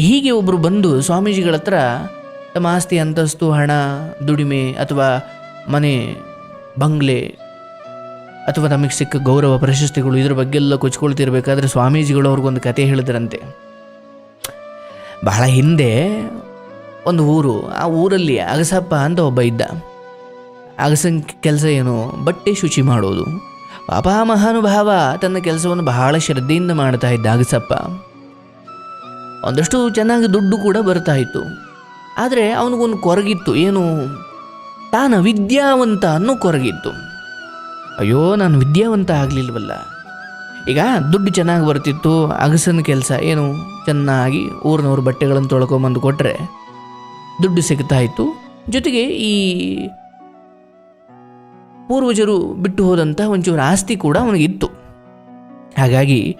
ಹೀಗೆ ಒಬ್ಬರು ಬಂದು ಸ್ವಾಮೀಜಿಗಳ ಹತ್ರ, ತಮ್ಮ ಆಸ್ತಿ, ಅಂತಸ್ತು, ಹಣ, ದುಡಿಮೆ ಅಥವಾ ಮನೆ, ಬಂಗ್ಲೆ ಅಥವಾ ತಮಗೆ ಸಿಕ್ಕ ಗೌರವ, ಪ್ರಶಸ್ತಿಗಳು ಇದ್ರ ಬಗ್ಗೆ ಎಲ್ಲ ಕೊಚ್ಕೊಳ್ತಿರ್ಬೇಕಾದ್ರೆ ಸ್ವಾಮೀಜಿಗಳು ಅವ್ರಿಗೊಂದು ಕತೆ ಹೇಳಿದ್ರಂತೆ. ಬಹಳ ಹಿಂದೆ ಒಂದು ಊರು, ಆ ಊರಲ್ಲಿ ಅಗಸಪ್ಪ ಅಂತ ಒಬ್ಬ ಇದ್ದ. ಅಗಸನ್ ಕೆಲಸ ಏನು? ಬಟ್ಟೆ ಶುಚಿ ಮಾಡೋದು. ಪಾಪ ಮಹಾನುಭಾವ ತನ್ನ ಕೆಲಸವನ್ನು ಬಹಳ ಶ್ರದ್ಧೆಯಿಂದ ಮಾಡ್ತಾ ಇದ್ದ ಅಗಸಪ್ಪ. ಒಂದಷ್ಟು ಚೆನ್ನಾಗಿ ದುಡ್ಡು ಕೂಡ ಬರ್ತಾ ಇತ್ತು. ಆದರೆ ಅವನಿಗೊಂದು ಕೊರಗಿತ್ತು. ಏನು? ತಾನು ವಿದ್ಯಾವಂತ ಅನ್ನೋ ಕೊರಗಿತ್ತು. ಅಯ್ಯೋ, ನಾನು ವಿದ್ಯಾವಂತ ಆಗಲಿಲ್ವಲ್ಲ. ಈಗ ದುಡ್ಡು ಚೆನ್ನಾಗಿ ಬರ್ತಿತ್ತು, ಅಗಸನ ಕೆಲಸ, ಏನು? ಚೆನ್ನಾಗಿ ಊರಿನವ್ರ ಬಟ್ಟೆಗಳನ್ನು ತೊಳ್ಕೊಂಬಂದು ಕೊಟ್ಟರೆ ದುಡ್ಡು ಸಿಗ್ತಾ ಇತ್ತು. ಜೊತೆಗೆ ಈ ಪೂರ್ವಜರು ಬಿಟ್ಟು ಹೋದಂಥ ಒಂಚೂರು ಆಸ್ತಿ ಕೂಡ ಅವನಿಗಿತ್ತು. ಹಾಗಾಗಿ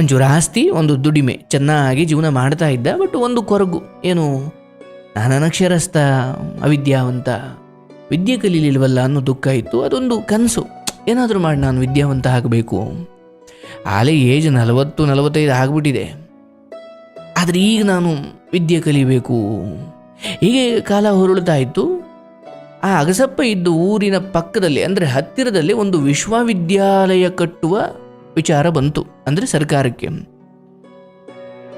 ಒಂಚೂರು ಆಸ್ತಿ, ಒಂದು ದುಡಿಮೆ. ಚೆನ್ನಾಗಿ ಜೀವನ ಮಾಡ್ತಾ ಇದ್ದ, ಬಟ್ ಒಂದು ಕೊರಗು. ಏನು? ನಾನು ಅನಕ್ಷರಸ್ಥ, ಅವಿದ್ಯಾವಂತ. ವಿದ್ಯೆ ಕಲೀಲಿಲ್ವಲ್ಲ ಅನ್ನೋ ದುಃಖ ಇತ್ತು. ಅದೊಂದು ಕನಸು. ಏನಾದರೂ ಮಾಡಿ ನಾನು ವಿದ್ಯಾವಂತ ಆಗಬೇಕು. ಆಲೇ ಏಜ್ ನಲವತ್ತು, ನಲವತ್ತೈದು ಆಗಿಬಿಟ್ಟಿದೆ. ಆದರೆ ಈಗ ನಾನು ವಿದ್ಯೆ ಕಲಿಬೇಕು. ಹೀಗೆ ಕಾಲ ಹೊರಳುತ್ತಾ ಇತ್ತು. ಆ ಅಗಸಪ್ಪ ಇದ್ದು ಊರಿನ ಪಕ್ಕದಲ್ಲಿ, ಅಂದರೆ ಹತ್ತಿರದಲ್ಲಿ ಒಂದು ವಿಶ್ವವಿದ್ಯಾಲಯ ಕಟ್ಟುವ ವಿಚಾರ ಬಂತು ಅಂದರೆ ಸರ್ಕಾರಕ್ಕೆ.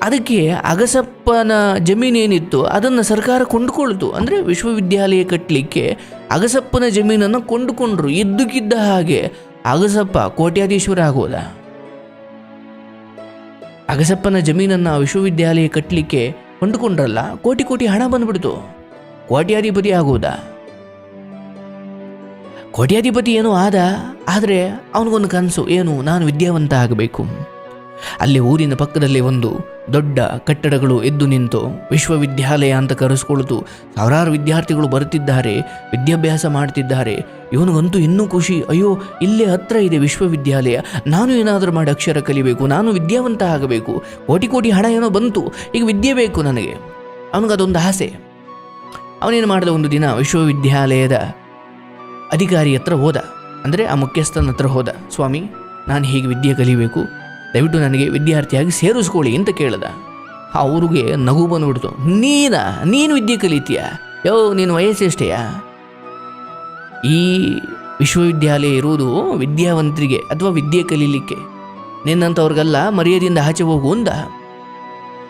ಅದಕ್ಕೆ ಅಗಸಪ್ಪನ ಜಮೀನೇನಿತ್ತು ಅದನ್ನು ಸರ್ಕಾರ ಕೊಂಡುಕೊಳ್ತು ಅಂದರೆ ವಿಶ್ವವಿದ್ಯಾಲಯ ಕಟ್ಟಲಿಕ್ಕೆ ಅಗಸಪ್ಪನ ಜಮೀನನ್ನು ಕೊಂಡುಕೊಂಡ್ರು ಇದ್ದಕ್ಕಿದ್ದ ಹಾಗೆ ಅಗಸಪ್ಪ ಕೋಟ್ಯಾಧೀಶ್ವರ ಆಗೋದ. ಅಗಸಪ್ಪನ ಜಮೀನನ್ನು ವಿಶ್ವವಿದ್ಯಾಲಯ ಕಟ್ಟಲಿಕ್ಕೆ ಕೊಂಡುಕೊಂಡ್ರಲ್ಲ, ಕೋಟಿ ಕೋಟಿ ಹಣ ಬಂದ್ಬಿಡ್ತು. ಕೋಟ್ಯಾಧಿಪತಿ ಆಗೋದಾ. ಕೋಟ್ಯಾಧಿಪತಿ ಏನೋ ಆದ, ಆದರೆ ಅವನಿಗೊಂದು ಕನಸು, ಏನು, ನಾನು ವಿದ್ಯಾವಂತ ಆಗಬೇಕು. ಅಲ್ಲಿ ಊರಿನ ಪಕ್ಕದಲ್ಲಿ ಒಂದು ದೊಡ್ಡ ಕಟ್ಟಡಗಳು ಎದ್ದು ನಿಂತು ವಿಶ್ವವಿದ್ಯಾಲಯ ಅಂತ ಕರೆಸ್ಕೊಳ್ತು. ಸಾವಿರಾರು ವಿದ್ಯಾರ್ಥಿಗಳು ಬರುತ್ತಿದ್ದಾರೆ, ವಿದ್ಯಾಭ್ಯಾಸ ಮಾಡ್ತಿದ್ದಾರೆ. ಇವನಿಗಂತೂ ಇನ್ನೂ ಖುಷಿ, ಅಯ್ಯೋ, ಇಲ್ಲೇ ಹತ್ರ ಇದೆ ವಿಶ್ವವಿದ್ಯಾಲಯ, ನಾನು ಏನಾದರೂ ಮಾಡಿ ಅಕ್ಷರ ಕಲಿಬೇಕು, ನಾನು ವಿದ್ಯಾವಂತ ಆಗಬೇಕು. ಕೋಟಿ ಕೋಟಿ ಹಣ ಏನೋ ಬಂತು, ಈಗ ವಿದ್ಯೆ ಬೇಕು ನನಗೆ. ಅವನಿಗದೊಂದು ಆಸೆ. ಅವನೇನು ಮಾಡಿದ ಒಂದು ದಿನ, ವಿಶ್ವವಿದ್ಯಾಲಯದ ಅಧಿಕಾರಿ ಹತ್ರ ಹೋದ. ಅಂದರೆ ಆ ಮುಖ್ಯಸ್ಥನ ಹತ್ರ ಹೋದ. ಸ್ವಾಮಿ, ನಾನು ಹೀಗೆ ವಿದ್ಯೆ ಕಲಿಬೇಕು. ದಯವಿಟ್ಟು ನನಗೆ ವಿದ್ಯಾರ್ಥಿಯಾಗಿ ಸೇರಿಸ್ಕೊಳ್ಳಿ ಅಂತ ಕೇಳಿದ. ಅವ್ರಿಗೆ ನಗು ಬಂದ್ಬಿಡ್ತು. ನೀನ? ನೀನು ವಿದ್ಯೆ ಕಲಿತೀಯ? ಯೋ, ನೀನು ವಯಸ್ಸೆಷ್ಟೆಯಾ? ಈ ವಿಶ್ವವಿದ್ಯಾಲಯ ಇರುವುದು ವಿದ್ಯಾವಂತರಿಗೆ ಅಥವಾ ವಿದ್ಯೆ ಕಲೀಲಿಕ್ಕೆ. ನಿನ್ನಂಥವ್ರಿಗೆಲ್ಲ ಮರ್ಯಾದೆಯಿಂದ ಆಚೆ ಹೋಗು ಅಂದ.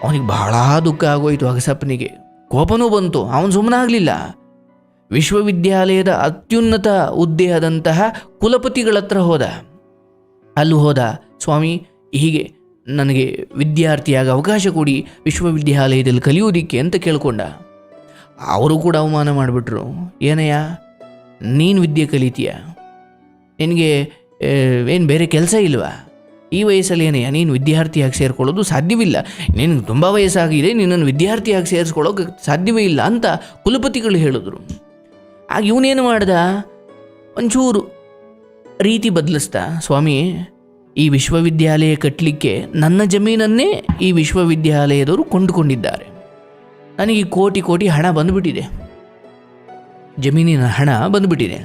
ಅವನಿಗೆ ಬಹಳ ದುಃಖ ಆಗೋಯ್ತು ಅಗಸಪ್ಪನಿಗೆ. ಕೋಪನೂ ಬಂತು. ಅವನು ಸುಮ್ಮನಾಗಲಿಲ್ಲ ವಿಶ್ವವಿದ್ಯಾಲಯದ ಅತ್ಯುನ್ನತ ಹುದ್ದೆಯಾದಂತಹ ಕುಲಪತಿಗಳತ್ರ ಹೋದ. ಅಲ್ಲಿ ಹೋದ. ಸ್ವಾಮಿ, ಹೀಗೆ ನನಗೆ ವಿದ್ಯಾರ್ಥಿಯಾಗ ಅವಕಾಶ ಕೊಡಿ, ವಿಶ್ವವಿದ್ಯಾಲಯದಲ್ಲಿ ಕಲಿಯೋದಿಕ್ಕೆ ಅಂತ ಕೇಳಿಕೊಂಡ. ಅವರು ಕೂಡ ಅವಮಾನ ಮಾಡಿಬಿಟ್ರು. ಏನಯ್ಯ, ನೀನು ವಿದ್ಯೆ ಕಲಿತೀಯ? ನಿನಗೆ ಏನು ಬೇರೆ ಕೆಲಸ ಇಲ್ವಾ? ಈ ವಯಸ್ಸಲ್ಲಿ ಏನಯ್ಯ, ನೀನು ವಿದ್ಯಾರ್ಥಿಯಾಗಿ ಸೇರಿಕೊಳ್ಳೋದು ಸಾಧ್ಯವಿಲ್ಲ. ನಿನಗೆ ತುಂಬ ವಯಸ್ಸಾಗಿದೆ, ನಿನ್ನನ್ನು ವಿದ್ಯಾರ್ಥಿಯಾಗಿ ಸೇರಿಸ್ಕೊಳ್ಳೋಕೆ ಸಾಧ್ಯವೇ ಇಲ್ಲ ಅಂತ ಕುಲಪತಿಗಳು ಹೇಳಿದ್ರು. ಆಗ ಇವನೇನು ಮಾಡ್ದ? ಒಂಚೂರು ರೀತಿ ಬದಲಿಸ್ತಾ ಸ್ವಾಮಿ, ಈ ವಿಶ್ವವಿದ್ಯಾಲಯ ಕಟ್ಟಲಿಕ್ಕೆ ನನ್ನ ಜಮೀನನ್ನೇ ಈ ವಿಶ್ವವಿದ್ಯಾಲಯದವರು ಕೊಂಡುಕೊಂಡಿದ್ದಾರೆ. ನನಗೆ ಕೋಟಿ ಕೋಟಿ ಹಣ ಬಂದುಬಿಟ್ಟಿದೆ. ಜಮೀನಿನ ಹಣ ಬಂದುಬಿಟ್ಟಿದೆ.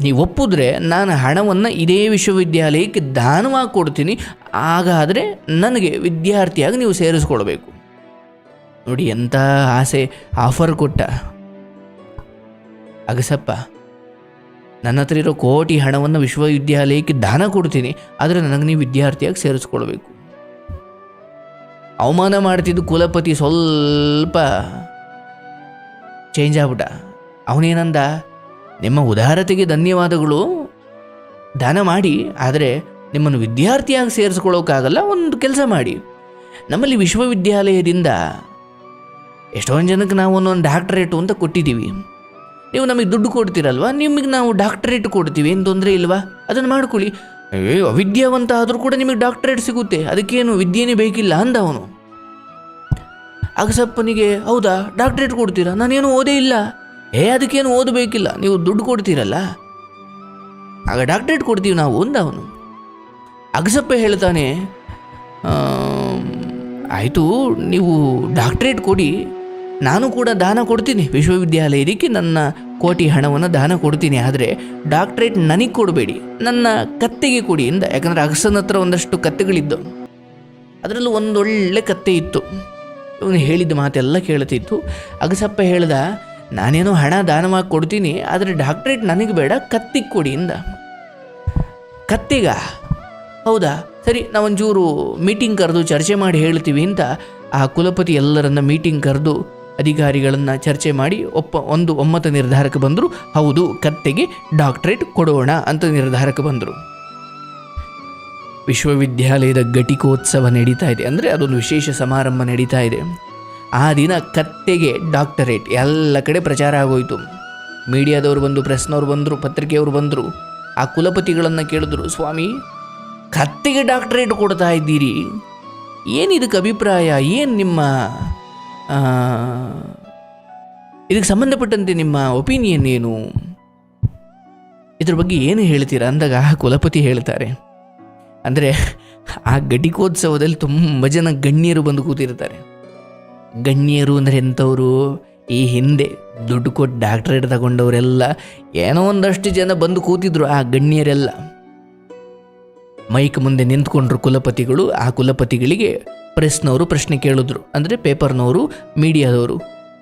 ನೀವು ಒಪ್ಪಿದ್ರೆ ನಾನು ಹಣವನ್ನು ಇದೇ ವಿಶ್ವವಿದ್ಯಾಲಯಕ್ಕೆ ದಾನವಾಗಿ ಕೊಡ್ತೀನಿ. ಹಾಗಾದರೆ ನನಗೆ ವಿದ್ಯಾರ್ಥಿಯಾಗಿ ನೀವು ಸೇರಿಸ್ಕೊಳ್ಬೇಕು ನೋಡಿ ಎಂಥ ಆಸೆ, ಆಫರ್ ಕೊಟ್ಟ. ಅಗಸಪ್ಪ, ನನ್ನ ಹತ್ರ ಇರೋ ಕೋಟಿ ಹಣವನ್ನು ವಿಶ್ವವಿದ್ಯಾಲಯಕ್ಕೆ ದಾನ ಕೊಡ್ತೀನಿ, ಆದರೆ ನನಗೆ ನೀವು ವಿದ್ಯಾರ್ಥಿಯಾಗಿ ಸೇರಿಸ್ಕೊಳ್ಬೇಕು. ಅವಮಾನ ಮಾಡ್ತಿದ್ದು ಕುಲಪತಿ ಸ್ವಲ್ಪ ಚೇಂಜ್ ಆಗ್ಬಿಟ್ಟ. ಅವನೇನಂದ, ನಿಮ್ಮ ಉದಾರತೆಗೆ ಧನ್ಯವಾದಗಳು. ದಾನ ಮಾಡಿ, ಆದರೆ ನಿಮ್ಮನ್ನು ವಿದ್ಯಾರ್ಥಿಯಾಗಿ ಸೇರಿಸ್ಕೊಳ್ಳೋಕ್ಕಾಗಲ್ಲ, ಒಂದು ಕೆಲಸ ಮಾಡಿ. ನಮ್ಮಲ್ಲಿ ವಿಶ್ವವಿದ್ಯಾಲಯದಿಂದ ಎಷ್ಟೊಂದು ಜನಕ್ಕೆ ನಾವು ಒಂದೊಂದು ಡಾಕ್ಟರೇಟು ಅಂತ ಕೊಟ್ಟಿದ್ದೀವಿ. ನೀವು ನಮಗೆ ದುಡ್ಡು ಕೊಡ್ತೀರಲ್ವಾ? ನಿಮಗೆ ನಾವು ಡಾಕ್ಟರೇಟ್ ಕೊಡ್ತೀವಿ, ಏನು ತೊಂದರೆ ಇಲ್ವಾ? ಅದನ್ನು ಮಾಡ್ಕೊಳ್ಳಿ. ಏ ಅವಿದ್ಯಾವಂತ ಆದರೂ ಕೂಡ ನಿಮಗೆ ಡಾಕ್ಟರೇಟ್ ಸಿಗುತ್ತೆ. ಅದಕ್ಕೇನು ವಿದ್ಯೆನೇ ಬೇಕಿಲ್ಲ ಅಂದ ಅವನು. ಅಗಸಪ್ಪನಿಗೆ ಹೌದಾ ಡಾಕ್ಟರೇಟ್ ಕೊಡ್ತೀರಾ? ನಾನೇನು ಓದೇ ಇಲ್ಲ. ಏ, ಅದಕ್ಕೇನು ಓದಬೇಕಿಲ್ಲ ನೀವು ದುಡ್ಡು ಕೊಡ್ತೀರಲ್ಲ? ಆಗ ಡಾಕ್ಟರೇಟ್ ಕೊಡ್ತೀವಿ ನಾವು ಅಂದ ಅವನು. ಅಗಸಪ್ಪ ಹೇಳ್ತಾನೆ ಆಯಿತು, ನೀವು ಡಾಕ್ಟರೇಟ್ ಕೊಡಿ. ನಾನು ಕೂಡ ದಾನ ಕೊಡ್ತೀನಿ. ವಿಶ್ವವಿದ್ಯಾಲಯದಕ್ಕೆ ನನ್ನ ಕೋಟಿ ಹಣವನ್ನು ದಾನ ಕೊಡ್ತೀನಿ. ಆದರೆ ಡಾಕ್ಟ್ರೇಟ್ ನನಗೆ ಕೊಡಬೇಡಿ. ನನ್ನ ಕತ್ತೆಗೆ ಕೊಡಿ ಎಂದ. ಯಾಕಂದರೆ ಅಗಸನ ಹತ್ರ ಒಂದಷ್ಟು ಕತ್ತೆಗಳಿದ್ದು. ಅದರಲ್ಲೂ ಒಂದೊಳ್ಳೆ ಕತ್ತೆ ಇತ್ತು. ಇವನು ಹೇಳಿದ ಮಾತೆಲ್ಲ ಕೇಳುತ್ತಿತ್ತು ಅಗಸಪ್ಪ ಹೇಳ್ದ, ನಾನೇನೋ ಹಣ ದಾನವಾಗಿ ಕೊಡ್ತೀನಿ, ಆದರೆ ಡಾಕ್ಟ್ರೇಟ್ ನನಗೆ ಬೇಡ, ಕತ್ತಿಗೆ ಕೊಡಿ ಇಂದ ಕತ್ತಿಗ? ಹೌದಾ? ಸರಿ, ನಾವೊಂಚೂರು ಮೀಟಿಂಗ್ ಕರೆದು ಚರ್ಚೆ ಮಾಡಿ ಹೇಳ್ತೀವಿ ಅಂತ ಆ ಕುಲಪತಿ ಎಲ್ಲರನ್ನ ಮೀಟಿಂಗ್ ಕರೆದು ಅಧಿಕಾರಿಗಳನ್ನು ಚರ್ಚೆ ಮಾಡಿ ಒಪ್ಪ ಒಂದು ಒಮ್ಮತ ನಿರ್ಧಾರಕ್ಕೆ ಬಂದರು, ಹೌದು, ಕತ್ತೆಗೆ ಡಾಕ್ಟ್ರೇಟ್ ಕೊಡೋಣ ಅಂತ ನಿರ್ಧಾರಕ್ಕೆ ಬಂದರು. ವಿಶ್ವವಿದ್ಯಾಲಯದ ಘಟಿಕೋತ್ಸವ ನಡೀತಾ ಇದೆ. ಅಂದರೆ ಅದೊಂದು ವಿಶೇಷ ಸಮಾರಂಭ ನಡೀತಾ ಇದೆ. ಆ ದಿನ ಕತ್ತೆಗೆ ಡಾಕ್ಟರೇಟ್, ಎಲ್ಲ ಕಡೆ ಪ್ರಚಾರ ಆಗೋಯಿತು. ಮೀಡಿಯಾದವರು ಬಂದು ಪ್ರೆಸ್ನವ್ರು ಬಂದರು, ಪತ್ರಿಕೆಯವರು ಬಂದರು. ಆ ಕುಲಪತಿಗಳನ್ನು ಕೇಳಿದ್ರು, ಸ್ವಾಮಿ, ಕತ್ತೆಗೆ ಡಾಕ್ಟರೇಟ್ ಕೊಡ್ತಾ ಇದ್ದೀರಿ? ಏನಿದಕ್ಕೆ ಅಭಿಪ್ರಾಯ? ಏನು ನಿಮ್ಮ ಇದಕ್ಕೆ ಸಂಬಂಧಪಟ್ಟಂತೆ ನಿಮ್ಮ ಒಪಿನಿಯನ್ ಏನು? ಇದ್ರ ಬಗ್ಗೆ ಏನು ಹೇಳ್ತೀರಾ? ಅಂದಾಗ ಆ ಕುಲಪತಿ ಹೇಳ್ತಾರೆ. ಅಂದರೆ, ಆ ಘಟಿಕೋತ್ಸವದಲ್ಲಿ ತುಂಬ ಜನ ಗಣ್ಯರು ಬಂದು ಕೂತಿರ್ತಾರೆ. ಗಣ್ಯರು ಅಂದರೆ ಎಂಥವರು? ಈ ಹಿಂದೆ ದುಡ್ಡು ಕೊಟ್ಟು ಡಾಕ್ಟ್ರೇಟ್ ತಗೊಂಡವರೆಲ್ಲ ಏನೋ ಒಂದಷ್ಟು ಜನ ಬಂದು ಕೂತಿದ್ರು ಆ ಗಣ್ಯರೆಲ್ಲ. ಮೈಕ್ ಮುಂದೆ ನಿಂತ್ಕೊಂಡ್ರು ಕುಲಪತಿಗಳು. ಆ ಕುಲಪತಿಗಳಿಗೆ ಪ್ರೆಸ್ನವರು ಪ್ರಶ್ನೆ ಕೇಳಿದ್ರು. ಅಂದರೆ ಪೇಪರ್ನವರು, ಮೀಡಿಯಾದವರು.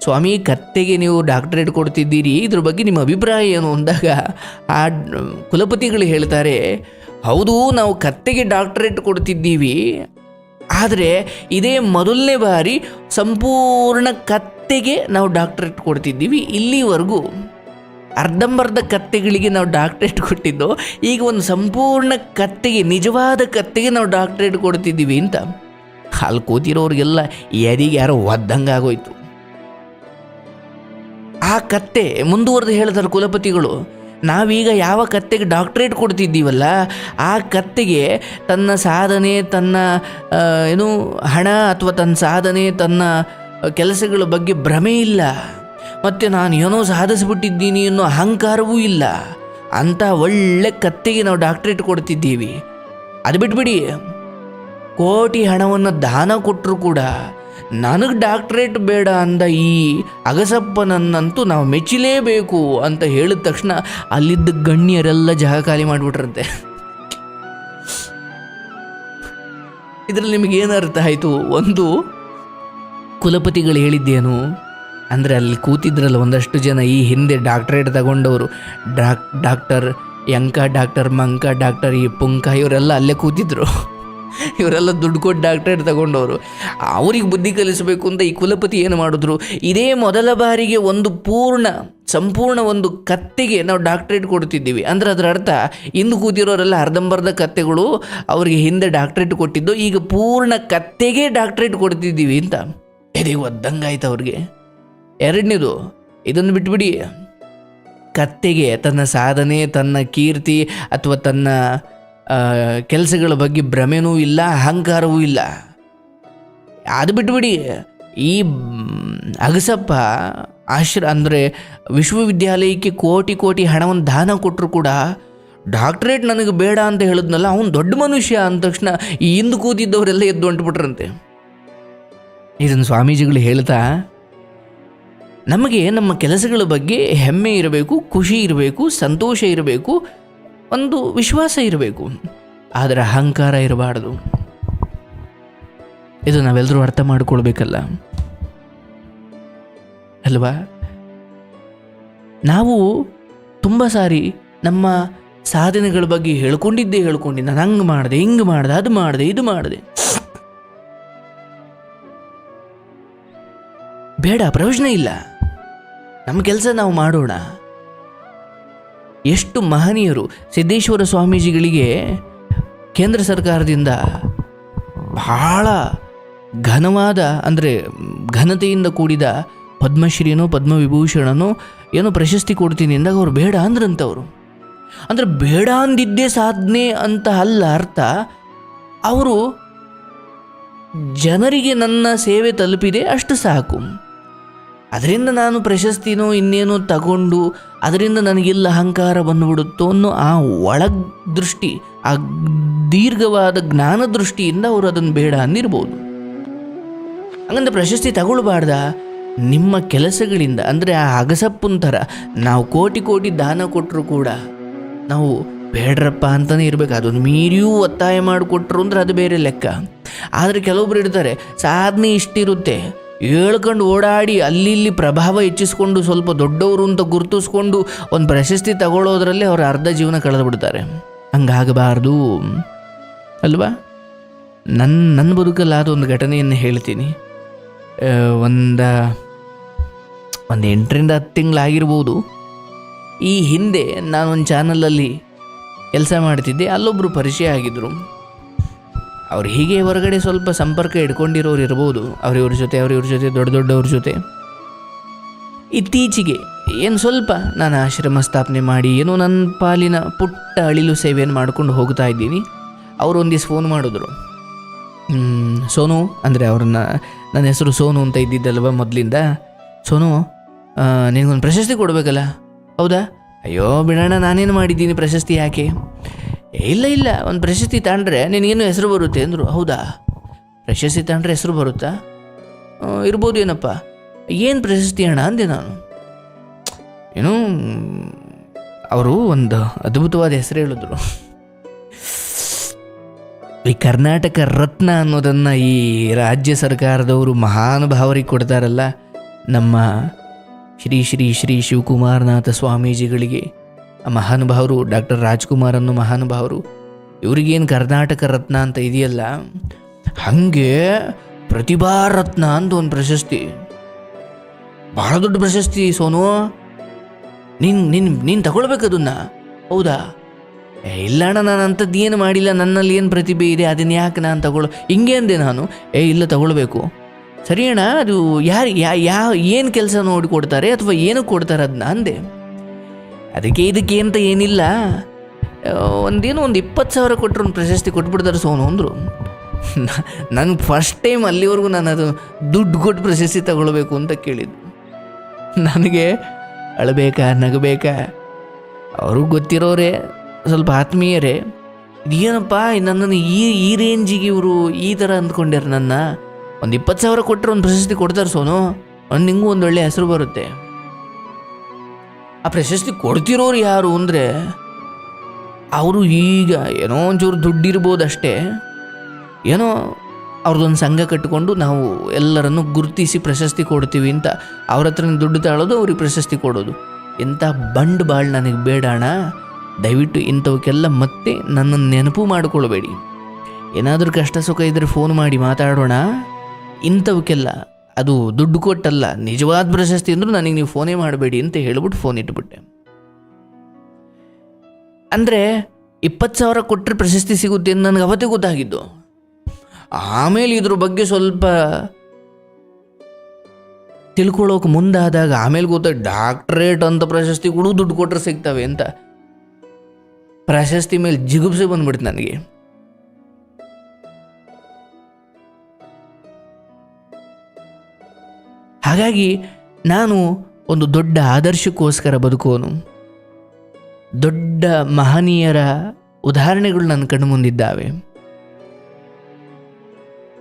ಸ್ವಾಮಿ, ಕತ್ತೆಗೆ ನೀವು ಡಾಕ್ಟರೇಟ್ ಕೊಡ್ತಿದ್ದೀರಿ, ಇದ್ರ ಬಗ್ಗೆ ನಿಮ್ಮ ಅಭಿಪ್ರಾಯ ಏನು ಅಂದಾಗ, ಆ ಕುಲಪತಿಗಳು ಹೇಳ್ತಾರೆ, ಹೌದು, ನಾವು ಕತ್ತೆಗೆ ಡಾಕ್ಟರೇಟ್ ಕೊಡ್ತಿದ್ದೀವಿ, ಆದರೆ ಇದೇ ಮೊದಲನೇ ಬಾರಿ ಸಂಪೂರ್ಣ ಕತ್ತೆಗೆ ನಾವು ಡಾಕ್ಟರೇಟ್ ಕೊಡ್ತಿದ್ದೀವಿ, ಇಲ್ಲಿವರೆಗೂ. ಅರ್ಧಂಬರ್ಧ ಕತ್ತೆಗಳಿಗೆ ನಾವು ಡಾಕ್ಟರೇಟ್ ಕೊಟ್ಟಿದ್ದು, ಈಗ ಒಂದು ಸಂಪೂರ್ಣ ಕತ್ತೆಗೆ, ನಿಜವಾದ ಕತ್ತೆಗೆ ನಾವು ಡಾಕ್ಟರೇಟ್ ಕೊಡ್ತಿದ್ದೀವಿ ಅಂತ. ಅಲ್ಲಿ ಕೂತಿರೋರಿಗೆಲ್ಲ ಎದಿಗೆ ಯಾರೋ ಒದ್ದಂಗೆ ಆಗೋಯ್ತು. ಆ ಕತ್ತೆ ಮುಂದುವರೆದು ಹೇಳ್ತಾರೆ ಕುಲಪತಿಗಳು, ನಾವೀಗ ಯಾವ ಕತ್ತೆಗೆ ಡಾಕ್ಟ್ರೇಟ್ ಕೊಡ್ತಿದ್ದೀವಲ್ಲ, ಆ ಕತ್ತೆಗೆ ತನ್ನ ಸಾಧನೆ, ತನ್ನ ಏನು, ಹಣ ಅಥವಾ ತನ್ನ ಸಾಧನೆ, ತನ್ನ ಕೆಲಸಗಳ ಬಗ್ಗೆ ಭ್ರಮೆ ಇಲ್ಲ. ಮತ್ತು ನಾನು ಏನೋ ಸಾಧಿಸಿಬಿಟ್ಟಿದ್ದೀನಿ ಅನ್ನೋ ಅಹಂಕಾರವೂ ಇಲ್ಲ. ಅಂಥ ಒಳ್ಳೆ ಕತ್ತೆಗೆ ನಾವು ಡಾಕ್ಟ್ರೇಟ್ ಕೊಡ್ತಿದ್ದೀವಿ. ಅದು ಬಿಟ್ಬಿಡಿ. ಕೋಟಿ ಹಣವನ್ನು ದಾನ ಕೊಟ್ಟರು ಕೂಡ ನನಗೆ ಡಾಕ್ಟ್ರೇಟ್ ಬೇಡ ಅಂದ ಈ ಅಗಸಪ್ಪನನ್ನಂತೂ ನಾವು ಮೆಚ್ಚಲೇಬೇಕು ಅಂತ ಹೇಳಿದ ತಕ್ಷಣ ಅಲ್ಲಿದ್ದ ಗಣ್ಯರೆಲ್ಲ ಜಾಗ ಖಾಲಿ ಮಾಡಿಬಿಟ್ರಂತೆ. ಇದರಲ್ಲಿ ನಿಮಗೆ ಏನು ಅರ್ಥ ಆಯಿತು? ಒಂದು, ಕುಲಪತಿಗಳು ಹೇಳಿದ್ದೇನು? ಅಂದರೆ ಅಲ್ಲಿ ಕೂತಿದ್ರಲ್ಲ ಒಂದಷ್ಟು ಜನ ಈ ಹಿಂದೆ doctorate ತಗೊಂಡವರು. Doc, doctor Yanka doctor Manka, doctor ಈ ಪುಂಕ, ಇವರೆಲ್ಲ ಅಲ್ಲೇ ಕೂತಿದ್ರು. ಇವರೆಲ್ಲ ದುಡ್ಡು ಕೊಟ್ಟು ಡಾಕ್ಟ್ರೇಟ್ ತಗೊಂಡವರು. ಅವ್ರಿಗೆ ಬುದ್ಧಿ ಕಲಿಸಬೇಕು ಅಂತ ಈ ಕುಲಪತಿ ಏನು ಮಾಡಿದ್ರು? ಇದೇ ಮೊದಲ ಬಾರಿಗೆ ಒಂದು ಪೂರ್ಣ, ಸಂಪೂರ್ಣ ಒಂದು ಕತ್ತೆಗೆ ನಾವು ಡಾಕ್ಟ್ರೇಟ್ ಕೊಡ್ತಿದ್ದೀವಿ. ಅಂದ್ರೆ ಅದರ ಅರ್ಥ ಇಂದು ಕೂತಿರೋರೆಲ್ಲ ಅರ್ಧಂಬರ್ಧ ಕತ್ತೆಗಳು ಅವರಿಗೆ ಹಿಂದೆ ಡಾಕ್ಟ್ರೇಟ್ ಕೊಟ್ಟಿದ್ದು, ಈಗ ಪೂರ್ಣ ಕತ್ತೆಗೆ ಡಾಕ್ಟ್ರೇಟ್ ಕೊಡ್ತಿದ್ದೀವಿ ಅಂತ. ಎದೆಗೆ ಒದ್ದಂಗಾಯ್ತು ಅವ್ರಿಗೆ. ಎರಡನೇದು ಇದನ್ನು ಬಿಟ್ಬಿಡಿ. ಕತ್ತೆಗೆ ತನ್ನ ಸಾಧನೆ, ತನ್ನ ಕೀರ್ತಿ, ಅಥವಾ ತನ್ನ ಕೆಲಸಗಳ ಬಗ್ಗೆ ಭ್ರಮೆನೂ ಇಲ್ಲ, ಅಹಂಕಾರವೂ ಇಲ್ಲ. ಅದು ಬಿಟ್ಬಿಡಿ, ಈ ಅಗಸಪ್ಪ ಆಶ್ರ, ಅಂದರೆ ವಿಶ್ವವಿದ್ಯಾಲಯಕ್ಕೆ ಕೋಟಿ ಕೋಟಿ ಹಣವನ್ನು ದಾನ ಕೊಟ್ಟರು ಕೂಡ ಡಾಕ್ಟ್ರೇಟ್ ನನಗೆ ಬೇಡ ಅಂತ ಹೇಳಿದ್ನಲ್ಲ, ಅವನು ದೊಡ್ಡ ಮನುಷ್ಯ ಅಂದ ತಕ್ಷಣ ಈ ಹಿಂದೆ ಕೂತಿದ್ದವರೆಲ್ಲ ಎದ್ದು ಹೊಂಟ್ಬಿಟ್ರಂತೆ. ಇದನ್ನು ಸ್ವಾಮೀಜಿಗಳು ಹೇಳ್ತಾ, ನಮಗೆ ನಮ್ಮ ಕೆಲಸಗಳ ಬಗ್ಗೆ ಹೆಮ್ಮೆ ಇರಬೇಕು, ಖುಷಿ ಇರಬೇಕು, ಸಂತೋಷ ಇರಬೇಕು ಒಂದು ವಿಶ್ವಾಸ ಇರಬೇಕು. ಆದರೆ ಅಹಂಕಾರ ಇರಬಾರ್ದು. ಇದು ನಾವೆಲ್ಲರೂ ಅರ್ಥ ಮಾಡಿಕೊಳ್ಬೇಕಲ್ಲ. ಅಲ್ವಾ? ನಾವು ತುಂಬ ಸಾರಿ ನಮ್ಮ ಸಾಧನೆಗಳ ಬಗ್ಗೆ ಹೇಳ್ಕೊಂಡಿದ್ದೆ ಹೇಳ್ಕೊಂಡು, ನಾನು ಹಂಗೆ ಮಾಡಿದೆ, ಹಿಂಗೆ ಮಾಡಿದೆ, ಅದು ಮಾಡಿದೆ, ಇದು ಮಾಡಿದೆ. ಬೇಡ, ಪ್ರಯೋಜನ ಇಲ್ಲ. ನಮ್ಮ ಕೆಲಸ ನಾವು ಮಾಡೋಣ. ಎಷ್ಟು ಮಹನೀಯರು ಸಿದ್ದೇಶ್ವರ ಸ್ವಾಮೀಜಿಗಳಿಗೆ ಕೇಂದ್ರ ಸರ್ಕಾರದಿಂದ ಬಹಳ ಘನವಾದ, ಅಂದರೆ ಘನತೆಯಿಂದ ಕೂಡಿದ ಪದ್ಮಶ್ರೀನೋ, ಪದ್ಮವಿಭೂಷಣನೋ ಏನೋ ಪ್ರಶಸ್ತಿ ಕೊಡ್ತೀನಿ ಅಂದಾಗ ಅವ್ರು ಬೇಡ ಅಂದ್ರಂತವ್ರು. ಅಂದರೆ ಬೇಡ ಅಂದಿದ್ದೇ ಸಾಧನೆ ಅಂತ ಅಲ್ಲ ಅರ್ಥ. ಅವರು ಜನರಿಗೆ ನನ್ನ ಸೇವೆ ತಲುಪಿದೆ, ಅಷ್ಟು ಸಾಕು. ಅದರಿಂದ ನಾನು ಪ್ರಶಸ್ತಿನೋ ಇನ್ನೇನೋ ತಗೊಂಡು ಅದರಿಂದ ನನಗಿಲ್ಲ ಅಹಂಕಾರ ಬಂದುಬಿಡುತ್ತೋ ಅನ್ನೋ ಆ ಒಳಗ್ ದೃಷ್ಟಿ ಆ ದೀರ್ಘವಾದ ಜ್ಞಾನ ದೃಷ್ಟಿಯಿಂದ ಅವರು ಅದನ್ನು ಬೇಡ ಅಂದಿರ್ಬೋದು. ಹಂಗಂದ್ರೆ ಪ್ರಶಸ್ತಿ ತಗೊಳ್ಬಾರ್ದ? ನಿಮ್ಮ ಕೆಲಸಗಳಿಂದ, ಅಂದರೆ ಆ ಅಗಸಪ್ಪನ ಥರ ನಾವು ಕೋಟಿ ಕೋಟಿ ದಾನ ಕೊಟ್ಟರು ಕೂಡ ನಾವು ಬೇಡ್ರಪ್ಪ ಅಂತಲೇ ಇರಬೇಕು. ಅದನ್ನು ಮೀರಿಯೂ ಒತ್ತಾಯ ಮಾಡಿಕೊಟ್ರು ಅಂದ್ರೆ ಅದು ಬೇರೆ ಲೆಕ್ಕ. ಆದರೆ ಕೆಲವೊಬ್ರು ಇರ್ತಾರೆ, ಸಾಧನೆ ಇಷ್ಟಿರುತ್ತೆ. ಹೇಳ್ಕೊಂಡು ಓಡಾಡಿ ಅಲ್ಲಿ ಇಲ್ಲಿ ಪ್ರಭಾವ ಹೆಚ್ಚಿಸ್ಕೊಂಡು ಸ್ವಲ್ಪ ದೊಡ್ಡವರು ಅಂತ ಗುರುತಿಸ್ಕೊಂಡು ಒಂದು ಪ್ರಶಸ್ತಿ ತಗೊಳ್ಳೋದ್ರಲ್ಲಿ ಅವ್ರ ಅರ್ಧ ಜೀವನ ಕಳೆದು ಬಿಡ್ತಾರೆ. ಹಂಗಾಗಬಾರ್ದು. ಅಲ್ವಾ? ನನ್ನ ನನ್ನ ಬದುಕಲ್ಲಾದ ಒಂದು ಘಟನೆಯನ್ನು ಹೇಳ್ತೀನಿ. ಒಂದು ಒಂದು ಎಂಟರಿಂದ ಹತ್ತು ತಿಂಗಳಾಗಿರ್ಬೋದು. ಈ ಹಿಂದೆ ನಾನೊಂದು ಚಾನಲಲ್ಲಿ ಕೆಲಸ ಮಾಡ್ತಿದ್ದೆ. ಅಲ್ಲೊಬ್ಬರು ಪರಿಚಯ ಆಗಿದ್ದರು ಅವ್ರು ಹೀಗೆ ಹೊರಗಡೆ ಸ್ವಲ್ಪ ಸಂಪರ್ಕ ಇಟ್ಕೊಂಡಿರೋರು ಇರ್ಬೋದು. ಅವ್ರಿವ್ರ ಜೊತೆ ಅವ್ರಿವ್ರ ಜೊತೆ ದೊಡ್ಡ ದೊಡ್ಡವ್ರ ಜೊತೆ. ಇತ್ತೀಚೆಗೆ ಏನು ಸ್ವಲ್ಪ ನಾನು ಆಶ್ರಮ ಸ್ಥಾಪನೆ ಮಾಡಿ ಏನೋ ನನ್ನ ಪಾಲಿನ ಪುಟ್ಟ ಅಳಿಲು ಸೇವೆಯನ್ನು ಮಾಡ್ಕೊಂಡು ಹೋಗ್ತಾ ಇದ್ದೀನಿ. ಅವರು ಒಂದಿವ್ಸ ಫೋನ್ ಮಾಡಿದ್ರು. ಸೋನು ಅಂದರೆ ಅವ್ರನ್ನ ನನ್ನ ಹೆಸರು ಸೋನು ಅಂತ ಇದ್ದಿದ್ದಲ್ವ ಮೊದಲಿಂದ? ಸೋನು ನಿನಗೊಂದು ಪ್ರಶಸ್ತಿ ಕೊಡಬೇಕಲ್ಲ? ಹೌದಾ? ಅಯ್ಯೋ ಬಿಡೋಣ ನಾನೇನು ಮಾಡಿದ್ದೀನಿ ಪ್ರಶಸ್ತಿ ಯಾಕೆ? "ಏ, ಇಲ್ಲ ಇಲ್ಲ ಒಂದು ಪ್ರಶಸ್ತಿ ತಗೊಂಡ್ರೆ ನಿನಗೇನು ಹೆಸರು ಬರುತ್ತೆ ಅಂದರು ಹೌದಾ? ಪ್ರಶಸ್ತಿ ತಗೊಂಡ್ರೆ ಹೆಸರು ಬರುತ್ತಾ? "ಆ, ಇರ್ಬೋದು ಏನಪ್ಪ? ಏನು ಪ್ರಶಸ್ತಿ ಅಣ್ಣ ಅಂದೆ ನಾನು? ಏನು ಅವರು ಒಂದು ಅದ್ಭುತವಾದ ಹೆಸರು ಹೇಳಿದ್ರು. ಈ ಕರ್ನಾಟಕ ರತ್ನ ಅನ್ನೋದನ್ನು ಈ ರಾಜ್ಯ ಸರ್ಕಾರದವರು ಮಹಾನುಭಾವರಿಗೆ ಕೊಡ್ತಾರಲ್ಲ ನಮ್ಮ ಶ್ರೀ ಶ್ರೀ ಶ್ರೀ ಶಿವಕುಮಾರನಾಥ ಸ್ವಾಮೀಜಿಗಳಿಗೆ. ಆ ಮಹಾನುಭಾವರು ಡಾಕ್ಟರ್ ರಾಜ್ಕುಮಾರ್ ಅನ್ನೋ ಮಹಾನುಭಾವರು, ಇವ್ರಿಗೇನು ಕರ್ನಾಟಕ ರತ್ನ ಅಂತ ಇದೆಯಲ್ಲ? ಹಾಗೆ ಪ್ರತಿಭಾ ರತ್ನ ಅಂತ ಒಂದು ಪ್ರಶಸ್ತಿ. ಭಾಳ ದೊಡ್ಡ ಪ್ರಶಸ್ತಿ ಸೋನು. ನೀನು, ನಿನ್, ನೀನು ತಗೊಳ್ಬೇಕು ಅದನ್ನ. ಹೌದಾ? ಇಲ್ಲ ಅಣ್ಣ, ನಾನು ಅಂಥದ್ದು ಏನು ಮಾಡಿಲ್ಲ. ನನ್ನಲ್ಲಿ ಏನು ಪ್ರತಿಭೆ ಇದೆ, ಅದನ್ನ ಯಾಕೆ ನಾನು ತಗೊಳ್ಳೋ? ಹಿಂಗೆ ಅಂದೆ ನಾನು. ಏ, ಇಲ್ಲ, ತಗೊಳ್ಬೇಕು. ಸರಿ ಅಣ್ಣ, ಅದು ಯಾರು, ಯಾ ಯಾವ ಏನು ಕೆಲಸ ನೋಡಿ ಕೊಡ್ತಾರೆ ಅಥವಾ ಏನು ಕೊಡ್ತಾರೆ ಅದನ್ನ ಅಂದೆ. ಅದಕ್ಕೆ ಇದಕ್ಕೆ ಅಂತ ಏನಿಲ್ಲ. ಒಂದೇನು ಒಂದು ಇಪ್ಪತ್ತು ಸಾವಿರ ಕೊಟ್ಟರು ಒಂದು ಪ್ರಶಸ್ತಿ ಕೊಟ್ಬಿಡ್ತಾರೆ ಸೋನು ಅಂದರು. ನನಗೆ ಫಸ್ಟ್ ಟೈಮ್ ಅಲ್ಲಿವರೆಗೂ ನಾನು ಅದು ದುಡ್ಡು ಕೊಟ್ಟು ಪ್ರಶಸ್ತಿ ತಗೊಳ್ಬೇಕು ಅಂತ ಕೇಳಿದ್ದು. ನನಗೆ ಅಳಬೇಕಾ, ನಗಬೇಕಾ? ಅವ್ರಿಗೂ ಗೊತ್ತಿರೋರೇ, ಸ್ವಲ್ಪ ಆತ್ಮೀಯರೇ. ಇದೇನಪ್ಪ, ನನ್ನನ್ನು ಈ ಈ ರೇಂಜಿಗೆ ಇವರು ಈ ಥರ ಅಂದ್ಕೊಂಡ್ಯಾರ ನನ್ನ. ಒಂದು ಇಪ್ಪತ್ತು ಸಾವಿರ ಕೊಟ್ಟರೆ ಒಂದು ಪ್ರಶಸ್ತಿ ಕೊಡ್ತಾರೆ ಸೋನು. ನಿಂಗೂ ಒಂದು ಒಳ್ಳೆಯ ಹೆಸರು ಬರುತ್ತೆ. ಆ ಪ್ರಶಸ್ತಿ ಕೊಡ್ತಿರೋರು ಯಾರು ಅಂದರೆ ಅವರು ಈಗ ಏನೋ ಒಂಚೂರು ದುಡ್ಡಿರ್ಬೋದು ಅಷ್ಟೇ ಏನೋ ಅವ್ರದ್ದೊಂದು ಸಂಘ ಕಟ್ಟಿಕೊಂಡು ನಾವು ಎಲ್ಲರನ್ನು ಗುರುತಿಸಿ ಪ್ರಶಸ್ತಿ ಕೊಡ್ತೀವಿ ಅಂತ ಅವ್ರ ಹತ್ರ ದುಡ್ಡು ತಾಳೋದು, ಅವ್ರಿಗೆ ಪ್ರಶಸ್ತಿ ಕೊಡೋದು. ಇಂಥ ಬಂಡ್ ಬಾಳ್ ನನಗೆ ಬೇಡಣ ದಯವಿಟ್ಟು ಇಂಥವಕ್ಕೆಲ್ಲ ಮತ್ತೆ ನನ್ನನ್ನು ನೆನಪು ಮಾಡಿಕೊಳ್ಬೇಡಿ. ಏನಾದರೂ ಕಷ್ಟ ಸುಖ ಇದ್ದರೆ ಫೋನ್ ಮಾಡಿ ಮಾತಾಡೋಣ. ಇಂಥವಕ್ಕೆಲ್ಲ ಅದು ದುಡ್ಡು ಕೊಟ್ಟಲ್ಲ. ನಿಜವಾದ ಪ್ರಶಸ್ತಿ ಅಂದರೂ ನನಗೆ ನೀವು ಫೋನೇ ಮಾಡಬೇಡಿ ಅಂತ ಹೇಳ್ಬಿಟ್ಟು ಫೋನ್ ಇಟ್ಬಿಟ್ಟೆ. ಅಂದರೆ ಇಪ್ಪತ್ತು ಸಾವಿರ ಕೊಟ್ಟರೆ ಪ್ರಶಸ್ತಿ ಸಿಗುತ್ತೆ ಅಂತ ನನಗೆ ಅವತ್ತೇ ಗೊತ್ತಾಗಿದ್ದು. ಆಮೇಲೆ ಇದ್ರ ಬಗ್ಗೆ ಸ್ವಲ್ಪ ತಿಳ್ಕೊಳ್ಳೋಕೆ ಮುಂದಾದಾಗ ಆಮೇಲೆ ಗೊತ್ತ ಡಾಕ್ಟ್ರೇಟ್ ಅಂತ ಪ್ರಶಸ್ತಿಗಳು ದುಡ್ಡು ಕೊಟ್ಟರೆ ಸಿಗ್ತವೆ ಅಂತ. ಪ್ರಶಸ್ತಿ ಮೇಲೆ ಜಿಗುಪ್ಸೆ ಬಂದ್ಬಿಡ್ತು ನನಗೆ. ಹಾಗಾಗಿ ನಾನು ಒಂದು ದೊಡ್ಡ ಆದರ್ಶಕ್ಕೋಸ್ಕರ ಬದುಕೋನು ದೊಡ್ಡ ಮಹನೀಯರ ಉದಾಹರಣೆಗಳು ನನ್ನ ಕಣ್ಣು ಮುಂದಿದ್ದಾವೆ.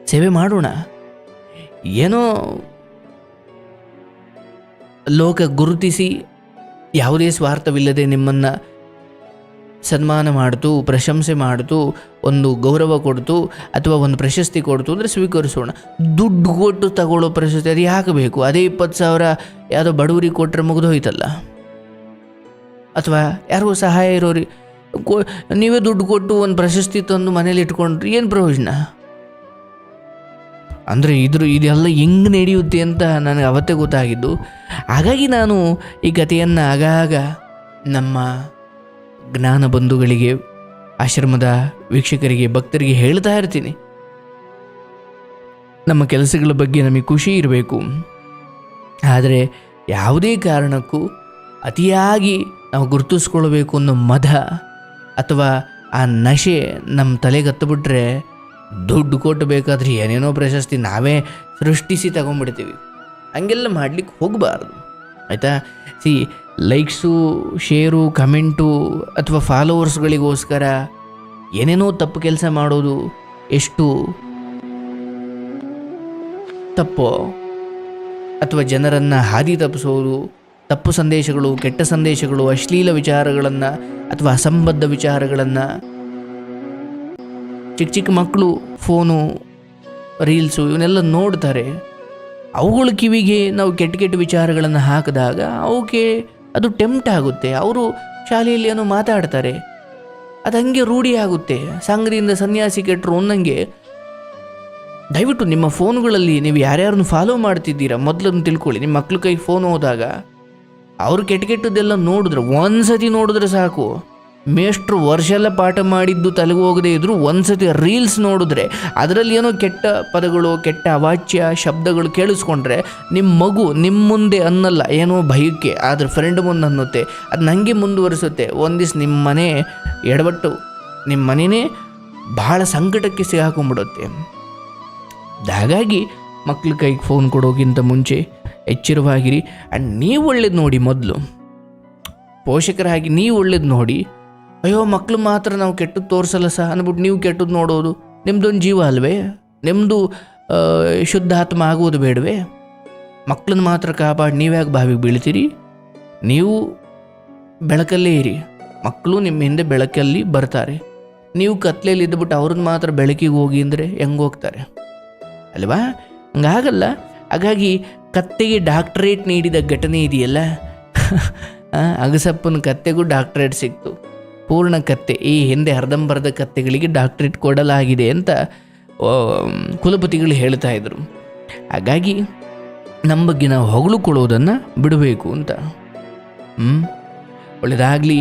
ಸೇವೆ ಮಾಡೋಣ. ಏನೋ ಲೋಕ ಗುರುತಿಸಿ ಯಾವುದೇ ಸ್ವಾರ್ಥವಿಲ್ಲದೆ ನಿಮ್ಮನ್ನು ಸನ್ಮಾನ ಮಾಡ್ತು, ಪ್ರಶಂಸೆ ಮಾಡ್ತು, ಒಂದು ಗೌರವ ಕೊಡ್ತು, ಅಥವಾ ಒಂದು ಪ್ರಶಸ್ತಿ ಕೊಡ್ತು ಅಂದರೆ ಸ್ವೀಕರಿಸೋಣ. ದುಡ್ಡು ಕೊಟ್ಟು ತಗೊಳ್ಳೋ ಪ್ರಶಸ್ತಿ ಅದು ಯಾಕೆ ಬೇಕು? ಅದೇ ಇಪ್ಪತ್ತು ಸಾವಿರ ಯಾವುದೋ ಬಡವರಿಗೆ ಕೊಟ್ಟರೆ ಮುಗಿದು ಹೋಯ್ತಲ್ಲ. ಅಥವಾ ಯಾರಿಗೂ ಸಹಾಯ ಇರೋರಿ, ಕೊ, ನೀವೇ ದುಡ್ಡು ಕೊಟ್ಟು ಒಂದು ಪ್ರಶಸ್ತಿ ತಂದು ಮನೇಲಿ ಇಟ್ಕೊಂಡ್ರೆ ಏನು ಪ್ರಯೋಜನ? ಅಂದರೆ ಇದ್ರ, ಇದೆಲ್ಲ ಹೆಂಗೆ ನಡೆಯುತ್ತೆ ಅಂತ ನನಗೆ ಅವತ್ತೇ ಗೊತ್ತಾಗಿದ್ದು. ಹಾಗಾಗಿ ನಾನು ಈ ಕಥೆಯನ್ನು ಆಗಾಗ ನಮ್ಮ ಜ್ಞಾನ ಬಂಧುಗಳಿಗೆ, ಆಶ್ರಮದ ವೀಕ್ಷಕರಿಗೆ, ಭಕ್ತರಿಗೆ ಹೇಳ್ತಾ ಇರ್ತೀನಿ. ನಮ್ಮ ಕೆಲಸಗಳ ಬಗ್ಗೆ ನಮಗೆ ಖುಷಿ ಇರಬೇಕು. ಆದರೆ ಯಾವುದೇ ಕಾರಣಕ್ಕೂ ಅತಿಯಾಗಿ ನಾವು ಗುರುತಿಸ್ಕೊಳ್ಬೇಕು ಅನ್ನೋ ಮದ ಅಥವಾ ಆ ನಶೆ ನಮ್ಮ ತಲೆಗೆ ಹತ್ತುಬಿಟ್ರೆ ದುಡ್ಡು ಕೊಟ್ಟು ಬೇಕಾದ್ರೆ ಏನೇನೋ ಪ್ರಶಸ್ತಿ ನಾವೇ ಸೃಷ್ಟಿಸಿ ತಗೊಂಡ್ಬಿಡ್ತೀವಿ. ಹಂಗೆಲ್ಲ ಮಾಡ್ಲಿಕ್ಕೆ ಹೋಗಬಾರ್ದು. ಆಯಿತಾ? ಸಿ ಲೈಕ್ಸು, ಶೇರು, ಕಮೆಂಟು ಅಥವಾ ಫಾಲೋವರ್ಸ್ಗಳಿಗೋಸ್ಕರ ಏನೇನೋ ತಪ್ಪು ಕೆಲಸ ಮಾಡೋದು ಎಷ್ಟು ತಪ್ಪೋ ಅಥವಾ ಜನರನ್ನು ಹಾದಿ ತಪ್ಪಿಸೋದು, ತಪ್ಪು ಸಂದೇಶಗಳು, ಕೆಟ್ಟ ಸಂದೇಶಗಳು, ಅಶ್ಲೀಲ ವಿಚಾರಗಳನ್ನು ಅಥವಾ ಅಸಂಬದ್ಧ ವಿಚಾರಗಳನ್ನು? ಚಿಕ್ಕ ಚಿಕ್ಕ ಮಕ್ಕಳು, ಫೋನು, ರೀಲ್ಸು ಇವನ್ನೆಲ್ಲ ನೋಡ್ತಾರೆ. ಅವುಗಳ ಕಿವಿಗೆ ನಾವು ಕೆಟ್ಟ ಕೆಟ್ಟ ವಿಚಾರಗಳನ್ನು ಹಾಕಿದಾಗ ಅವಕ್ಕೆ ಅದು ಟೆಂಪ್ಟ್ ಆಗುತ್ತೆ. ಅವರು ಶಾಲೆಯಲ್ಲಿ ಏನೋ ಮಾತಾಡ್ತಾರೆ. ಅದು ಹಂಗೆ ರೂಢಿ ಆಗುತ್ತೆ. ಸಂಘದಿಂದ ಸನ್ಯಾಸಿ ಕೆಟ್ಟರು ಅನ್ನಂಗೆ. ದಯವಿಟ್ಟು ನಿಮ್ಮ ಫೋನ್ಗಳಲ್ಲಿ ನೀವು ಯಾರ್ಯಾರನ್ನು ಫಾಲೋ ಮಾಡ್ತಿದ್ದೀರಾ ಮೊದಲನ್ನು ತಿಳ್ಕೊಳ್ಳಿ. ನಿಮ್ಮ ಮಕ್ಳ ಕೈ ಫೋನ್ ಹೋದಾಗ. ಅವರು ಕೆಟ್ಟ ಕೆಟ್ಟದ್ದೆಲ್ಲ ನೋಡಿದ್ರೆ ಒಂದು ಸತಿ ನೋಡಿದ್ರೆ ಸಾಕು. ಮೇಷ್ಟ್ರು ವರ್ಷ ಎಲ್ಲ ಪಾಠ ಮಾಡಿದ್ದು ತಲೆಗೆ ಹೋಗದೆ ಇದ್ರು ಒಂದ್ಸತಿ ರೀಲ್ಸ್ ನೋಡಿದ್ರೆ ಅದರಲ್ಲಿ ಏನೋ ಕೆಟ್ಟ ಪದಗಳು, ಕೆಟ್ಟ ಅವಾಚ್ಯ ಶಬ್ದಗಳು ಕೇಳಿಸ್ಕೊಂಡ್ರೆ ನಿಮ್ಮ ಮಗು ನಿಮ್ಮ ಮುಂದೆ ಅನ್ನಲ್ಲ, ಏನೋ ಭಯಕ್ಕೆ. ಆದ್ರೆ ಫ್ರೆಂಡ್ ಮುಂದೆ ಅನ್ನುತ್ತೆ. ಅದು ನನಗೆ ಮುಂದುವರಿಸುತ್ತೆ. ಒಂದಿವ್ಸ ನಿಮ್ಮ ಮನೆ ಎಡವಟ್ಟು ನಿಮ್ಮ ಮನೆಯೇ ಭಾಳ ಸಂಕಟಕ್ಕೆ ಸಿಗಾಕೊಂಡ್ಬಿಡುತ್ತೆ ಹಾಗಾಗಿ ಮಕ್ಳ ಕೈಗೆ ಫೋನ್ ಕೊಡೋಕ್ಕಿಂತ ಮುಂಚೆ ಎಚ್ಚರವಾಗಿರಿ. ಆ್ಯಂಡ್ ನೀವು ಒಳ್ಳೇದು ನೋಡಿ ಮೊದಲು. ಪೋಷಕರಾಗಿ ನೀವು ಒಳ್ಳೇದು ನೋಡಿ. ಅಯ್ಯೋ ಮಕ್ಕಳು ಮಾತ್ರ ನಾವು ಕೆಟ್ಟದ್ದು ತೋರಿಸಲ್ಲ ಸಹ ಅಂದ್ಬಿಟ್ಟು ನೀವು ಕೆಟ್ಟದ್ದು ನೋಡೋದು. ನಿಮ್ಮದೊಂದು ಜೀವ ಅಲ್ವೇ? ನಿಮ್ಮದು ಶುದ್ಧಾತ್ಮ ಆಗುವುದು ಬೇಡವೇ? ಮಕ್ಕಳನ್ನ ಮಾತ್ರ ಕಾಪಾಡಿ ನೀವ್ಯಾಕೆ ಬಾವಿಗೆ ಬೀಳ್ತೀರಿ? ನೀವು ಬೆಳಕಲ್ಲೇ ಇರಿ. ಮಕ್ಕಳು ನಿಮ್ಮ ಹಿಂದೆ ಬೆಳಕಲ್ಲಿ ಬರ್ತಾರೆ. ನೀವು ಕತ್ಲೆಯಲ್ಲಿ ಇದ್ದುಬಿಟ್ಟು ಅವ್ರನ್ನ ಮಾತ್ರ ಬೆಳಕಿಗೆ ಹೋಗಿ ಅಂದರೆ ಹೆಂಗೆ ಹೋಗ್ತಾರೆ? ಅಲ್ವಾ? ಹಂಗಾಗಲ್ಲ. ಹಾಗಾಗಿ ಕತ್ತೆಗೆ ಡಾಕ್ಟರೇಟ್ ನೀಡಿದ ಘಟನೆ ಇದೆಯಲ್ಲ? ಅಗಸಪ್ಪನ ಕತ್ತೆಗೂ ಡಾಕ್ಟರೇಟ್ ಸಿಕ್ತು. ಪೂರ್ಣ ಕತ್ತೆ, ಈ ಹಿಂದೆ ಅರ್ಧಂಬರ್ಧ ಕತ್ತೆಗಳಿಗೆ ಡಾಕ್ಟ್ರೇಟ್ ಕೊಡಲಾಗಿದೆ ಅಂತ ಕುಲಪತಿಗಳು ಹೇಳ್ತಾ ಇದ್ರು. ಹಾಗಾಗಿ ನಮ್ಮ ಬಗ್ಗೆ ನಾವು ಹೊಗಳುಕೊಳ್ಳೋದನ್ನು ಬಿಡಬೇಕು ಅಂತ. ಹ್ಞೂ ಒಳ್ಳೆಯದಾಗಲಿ